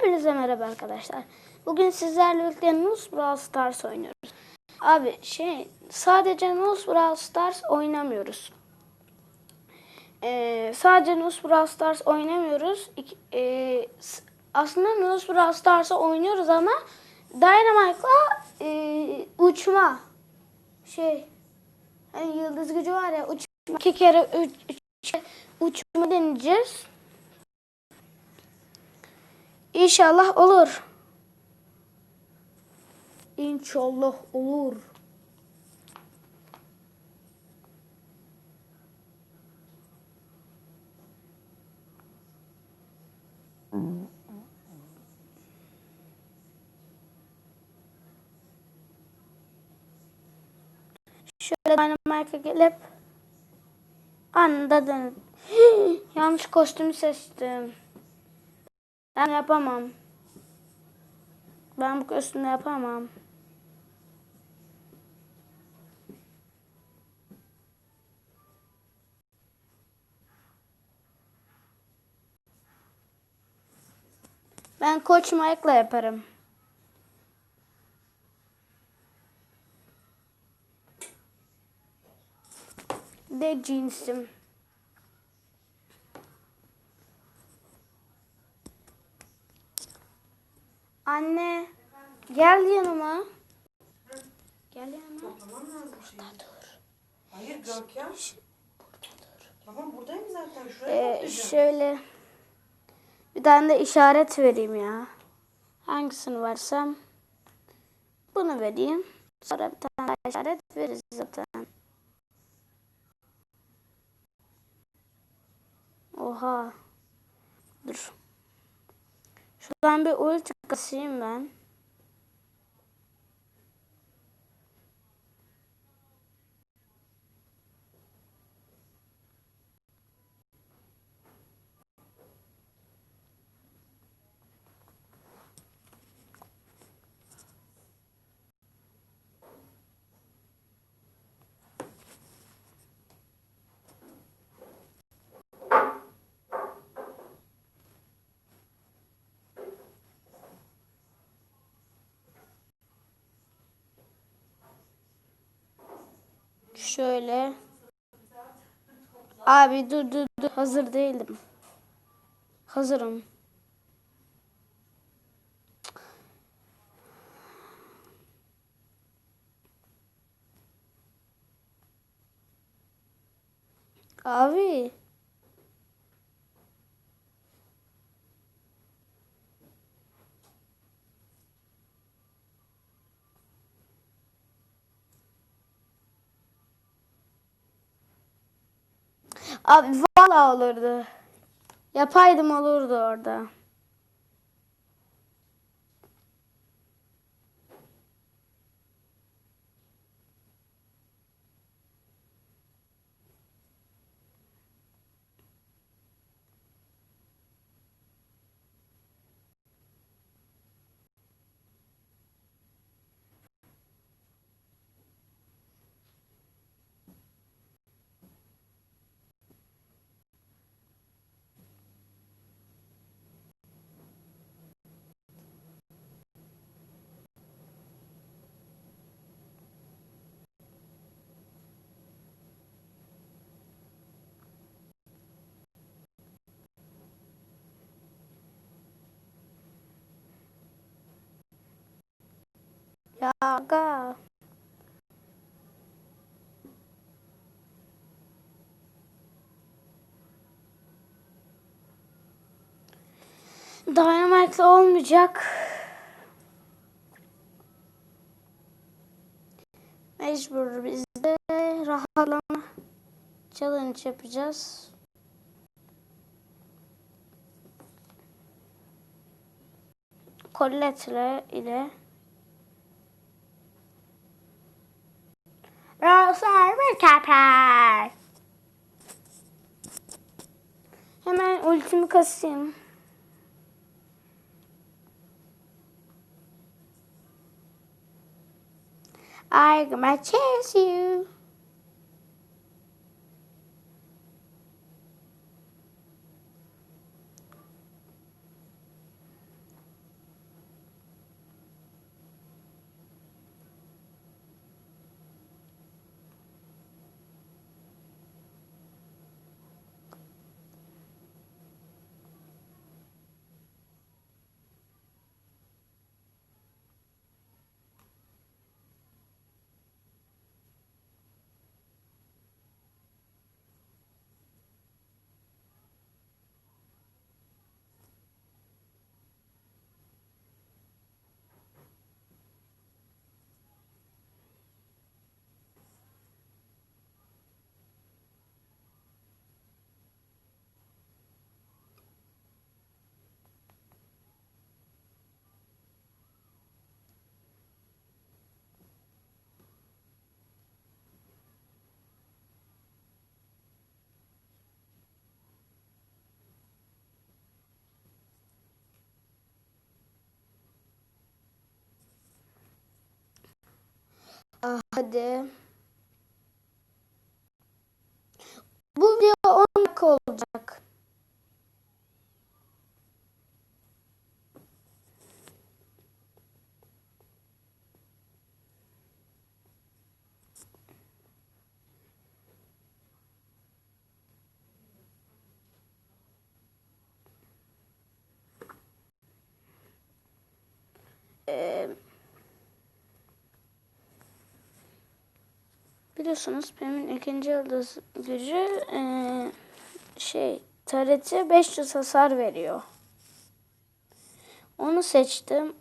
Hepinize merhaba arkadaşlar. Bugün sizlerle birlikte Nus Brawl Stars oynuyoruz. Abi şey sadece Nus Brawl Stars oynamıyoruz. Ee, sadece Nus Brawl Stars oynamıyoruz. İki- s- aslında Nus Brawl Stars'ı oynuyoruz ama Dynamite'la ee, uçma şey hani yıldız gücü var ya uçma iki kere üç, üç uçma deneyeceğiz. İnşallah olur. İnşallah olur. Şöyle Dynamite'a gelip anında dön. Yanlış kostümü seçtim. Ben yapamam. Ben bu kostümü yapamam. Ben Koç Mike'la yaparım. De cinsim. Anne gel yanıma. Gel yanıma. Tamam şey. Dur. Hayır Görkem. Burada dur. Tamam buradayım zaten. Şuraya Ee, şöyle bir tane de işaret vereyim ya. Hangisini versem bunu vereyim. Sonra bir tane daha işaret veririz zaten. Oha. Dur. Şuradan bir ulti kasayım ben. Şöyle. Abi dur dur dur. Hazır değilim. Hazırım. Abi. Abi valla olurdu. Yapaydım olurdu orada. Ya aga. Dynamite'la olmayacak. Mecbur biz de rahatlama challenge yapacağız. Colette ile Kaplar. Hemen ultimi kasayım. I'm gonna chase you. Hadi. Bu video 10 dakika olacak. Ee, biliyorsunuz benim ikinci yıldız gücü ee, şey tarete 500 hasar veriyor. Onu seçtim.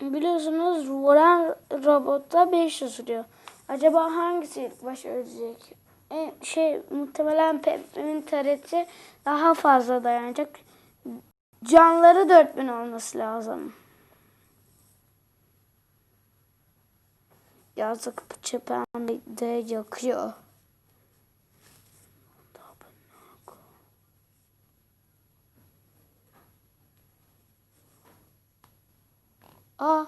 Biliyorsunuz vuran robotta 500 vuruyor. Acaba hangisi ilk baş ölecek? E, şey muhtemelen Peppe'nin tareti daha fazla dayanacak. Canları 4000 olması lazım. Yazık çepen de yakıyor. Aa.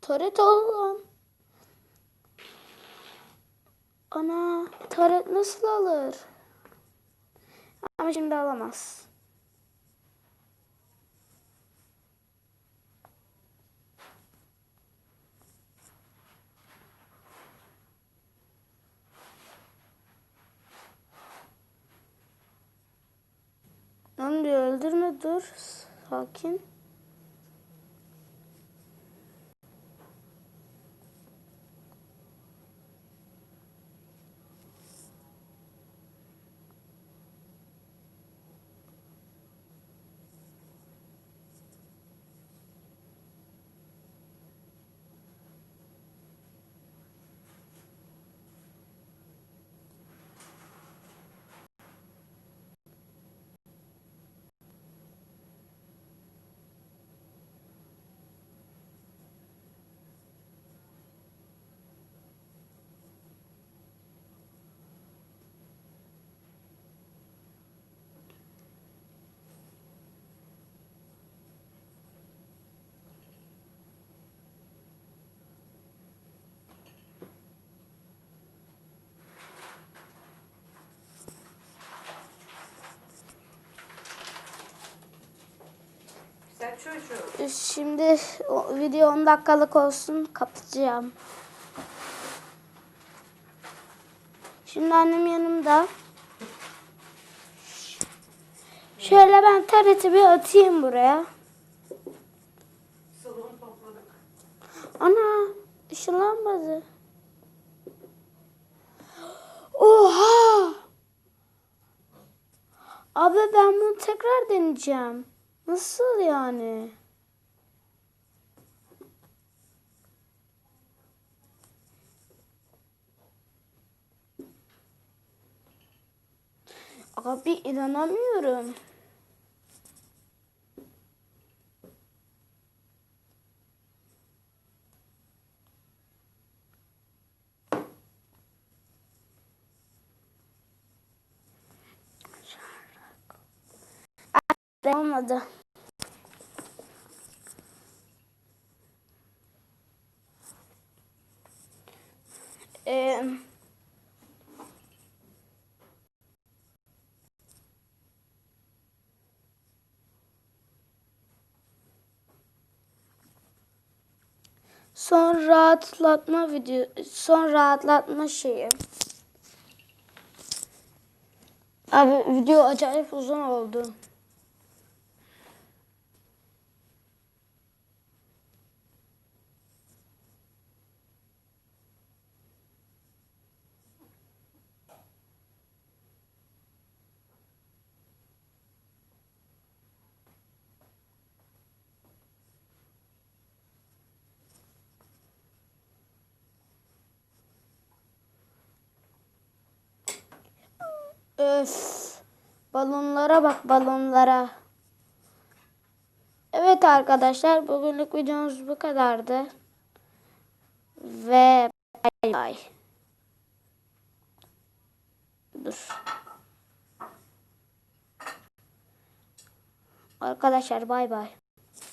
Taret alalım. Ana, taret nasıl alır? Ama şimdi alamaz. Onu bir öldürme dur. Sakin. Şimdi o video 10 dakikalık olsun. Kapatacağım. Şimdi annem yanımda. Şöyle ben tareti bir atayım buraya. Ana ışınlanmadı. Oha! Abi ben bunu tekrar deneyeceğim. Nasıl yani? Abi inanamıyorum. Olmadı. Ee, son rahatlatma video son rahatlatma şeyi. Abi video acayip uzun oldu. Öf. Balonlara bak balonlara. Evet arkadaşlar bugünlük videomuz bu kadardı. Ve bay bay. Dur. Arkadaşlar bay bay.